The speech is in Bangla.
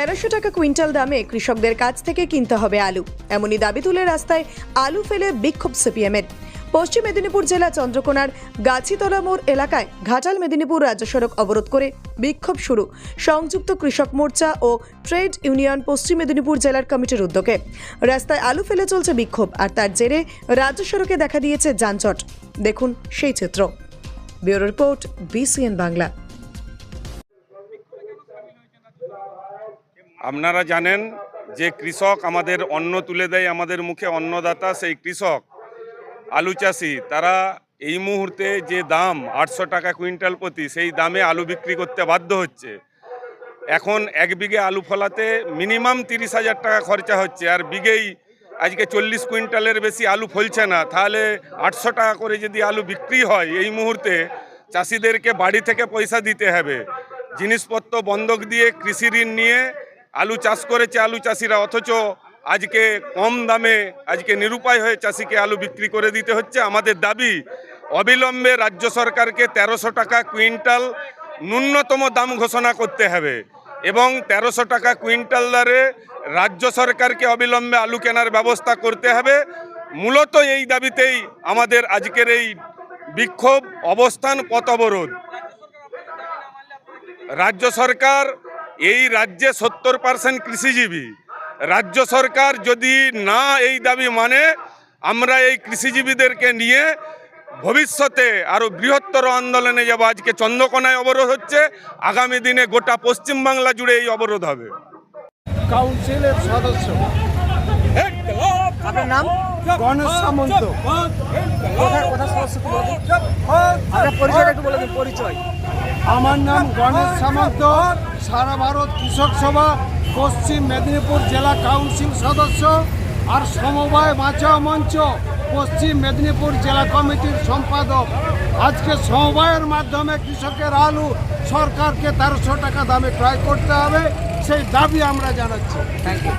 তেরোশো টাকা কুইন্টাল দামে কৃষকদের কাছ থেকে কিনতে হবে আলু। এমনই দাবি তুলে রাস্তায় আলু ফেলে বিক্ষোভ সিপিএমের। পশ্চিম মেদিনীপুর জেলা চন্দ্রকোনার গাছিতলা মোড় এলাকায় ঘাটাল মেদিনীপুর রাজ্য সড়ক অবরোধ করে বিক্ষোভ শুরু। সংযুক্ত কৃষক মোর্চা ও ট্রেড ইউনিয়ন পশ্চিম মেদিনীপুর জেলার কমিটির উদ্যোগে রাস্তায় আলু ফেলে চলছে বিক্ষোভ, আর তার জেরে রাজ্য সড়কে দেখা দিয়েছে যানজট। দেখুন সেই চিত্র। Bureau report, BCN Bangla. আপনারা জানেন যে কৃষক আমাদের অন্ন তুলে দেয়, আমাদের মুখে অন্নদাতা সেই কৃষক, আলু চাষি। তারা এই মুহূর্তে যে দাম, আটশো টাকা কুইন্টাল প্রতি, সেই দামে আলু বিক্রি করতে বাধ্য হচ্ছে। এখন এক বিঘে আলু ফলাতে মিনিমাম তিরিশ হাজার টাকা খরচা হচ্ছে, আর বিঘেই আজকে চল্লিশ কুইন্টালের বেশি আলু ফলছে না। তাহলে আটশো টাকা করে যদি আলু বিক্রি হয়, এই মুহূর্তে চাষিদেরকে বাড়ি থেকে পয়সা দিতে হবে। জিনিসপত্র বন্ধক দিয়ে কৃষি ঋণ নিয়ে আলু চাষ করেছে আলু চাষিরা, অথচ আজকে কম দামে, আজকে নিরুপায় হয়ে চাষিকে আলু বিক্রি করে দিতে হচ্ছে। আমাদের দাবি, অবিলম্বে রাজ্য সরকারকে তেরোশো টাকা কুইন্টাল ন্যূনতম দাম ঘোষণা করতে হবে এবং তেরোশো টাকা কুইন্টাল দরে রাজ্য সরকারকে অবিলম্বে আলু কেনার ব্যবস্থা করতে হবে। মূলত এই দাবিতেই আমাদের আজকের এই বিক্ষোভ অবস্থান পথ অবরোধ। রাজ্য সরকার এই রাজ্যে সত্তর পার্সেন্ট কৃষিজীবী। রাজ্য সরকার যদি না এই দাবি মানে আমরা এই কৃষিজীবীদেরকে নিয়ে ভবিষ্যতে আরও বৃহত্তর আন্দোলনে যাব। আজকে চন্দ্রকোনায় অবরোধ হচ্ছে আগামী দিনে গোটা পশ্চিমবাংলা জুড়ে এই অবরোধ হবে। কাউন্সিলের সদস্য। আপনার নাম? গণেশ সামন্ত। পরিচয়টা একটু বলে দিন পরিচয়। আমার নাম গণেশ সামন্ত। সারা ভারত কৃষক সভা, পশ্চিম মেদিনীপুর জেলা কাউন্সিল সদস্য আর সমবায় বাঁচাও মঞ্চ, পশ্চিম মেদিনীপুর জেলা কমিটির সম্পাদক। আজকে সমবায়ের মাধ্যমে কৃষকের আলু সরকারকে তেরোশো টাকা দামে ক্রয় করতে হবে, সেই দাবি আমরা জানাচ্ছি। Thank you